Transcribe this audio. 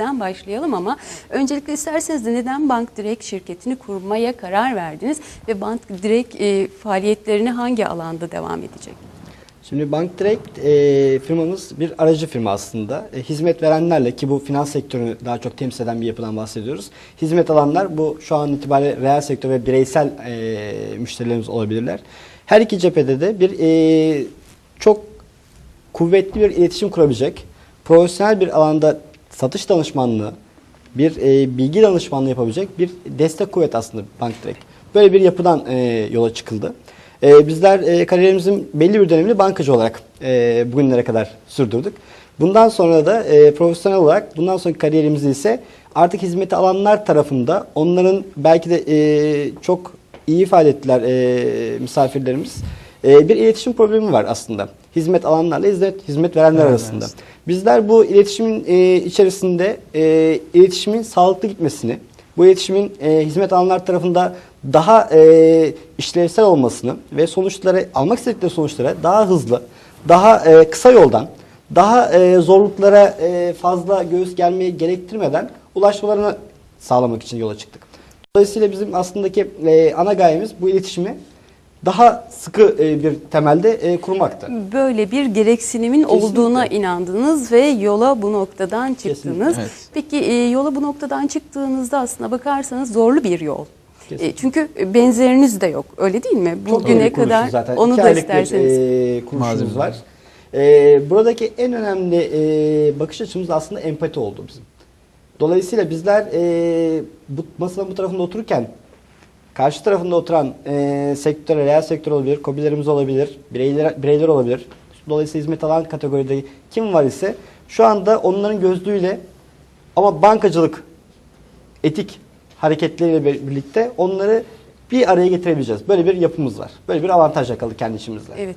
Direkt'ten başlayalım ama öncelikle isterseniz de neden Bank Direkt şirketini kurmaya karar verdiniz ve Bank Direkt e, faaliyetlerini hangi alanda devam edecek? Şimdi Bank Direct e, firmamız bir aracı firma aslında. E, hizmet verenlerle ki bu finans sektörünü daha çok temsil eden bir yapıdan bahsediyoruz. Hizmet alanlar bu şu an itibariyle reel sektör ve bireysel e, müşterilerimiz olabilirler. Her iki cephede de bir e, çok kuvvetli bir iletişim kurabilecek, profesyonel bir alanda satış danışmanlığı, bir e, bilgi danışmanlığı yapabilecek bir destek kuvvet aslında Bank Direct. Böyle bir yapıdan e, yola çıkıldı. E, bizler e, kariyerimizin belli bir dönemini bankacı olarak e, bugünlere kadar sürdürdük. Bundan sonra da e, profesyonel olarak bundan sonraki kariyerimizi ise artık hizmeti alanlar tarafında onların belki de e, çok iyi ifade ettiler e, misafirlerimiz. E, bir iletişim problemi var aslında. Hizmet alanlarla hizmet, hizmet verenler Verenler arasında. arasında. Bizler bu iletişimin e, içerisinde e, iletişimin sağlıklı gitmesini, bu iletişimin e, hizmet alanlar tarafında daha e, işlevsel olmasını ve sonuçları almak istedikleri sonuçlara daha hızlı, daha e, kısa yoldan, daha e, zorluklara e, fazla göğüs germeyi gerektirmeden ulaşmalarını sağlamak için yola çıktık. Dolayısıyla bizim aslındaki e, ana gayemiz bu iletişimi daha sıkı e, bir temelde e, kurmaktı. Böyle bir gereksinimin Kesinlikle. olduğuna inandınız ve yola bu noktadan çıktınız. Kesinlikle, evet. Peki e, yola bu noktadan çıktığınızda aslında bakarsanız zorlu bir yol. Kesinlikle. Çünkü benzeriniz de yok öyle değil mi? Bugüne kadar zaten. onu İki da isterseniz. Bir, Malzeme. var. E, buradaki en önemli e, bakış açımız aslında empati oldu bizim. Dolayısıyla bizler e, bu masanın bu tarafında otururken karşı tarafında oturan e, sektör, reel sektör olabilir, kobilerimiz olabilir, bireyler, bireyler olabilir. Dolayısıyla hizmet alan kategoride kim var ise şu anda onların gözlüğüyle ama bankacılık etik hareketleriyle bir- birlikte onları bir araya getirebileceğiz. Böyle bir yapımız var. Böyle bir avantaj yakaladık kendi içimizle. Evet.